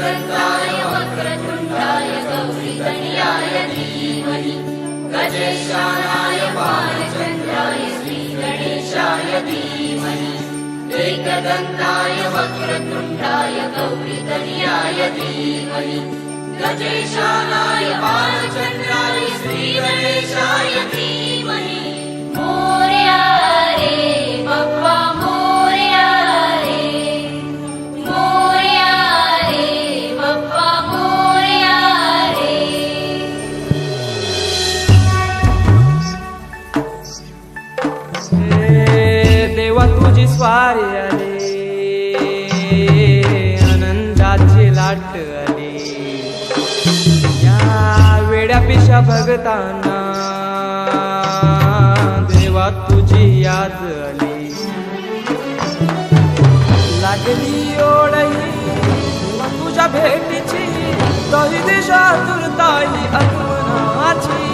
गन्धाय वक्रुण्डाय गौरितनि आयतीमनि गजशालाय बालचन्द्राय श्रीगणेशाय धीमहि। महि एकगन्धाय वक्र कुण्डाय गौरितनि बालचन्द्राय स्त्रीमणि शायति मनि आली आनंदाची लाट आली. या वेड्या पिशा भगताना देवा तुझी याद आली. लागली ओढही तुझ्या भेटीची तही दिशा तुरताई आत्मनाची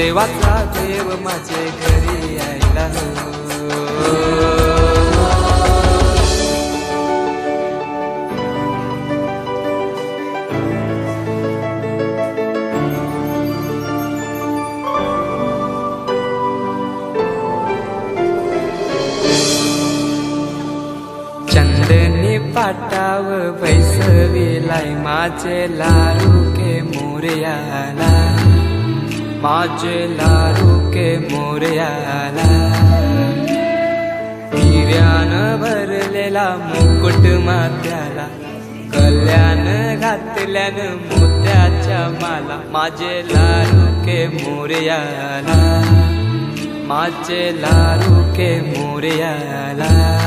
देवाचा देव माझे घरी यायला चंदनी पाटाव बैसविलाय माझे लारू के मोरयाला. माझे लारू के मोरयाला. हिऱ्यान भरलेला मुकुट मात्याला कल्याण घातल्यान मोत्याच्या माला. माझे लारू के मोरयाला. माझे लारू के मोरयाला.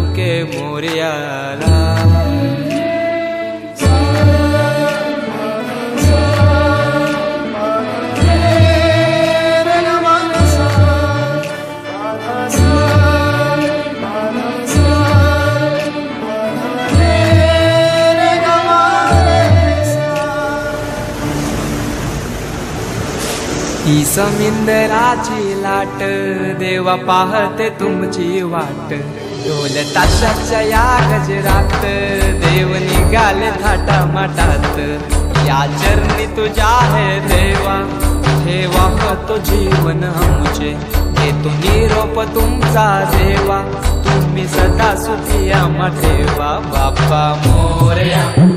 के मोर्याला। ही समिंदराची लाट देवा पाहते तुमची वाट. ढोल ताशाच्या या गजरात देव निघाले थाटा माटात या चरणी तुझ्या आहे देवा ठेवा तो जीवन आमचे. घेतो निरोप तुमचा देवा तुम्ही सदा सुखिया आम्हा ठेवा. बाप्पा मोरया.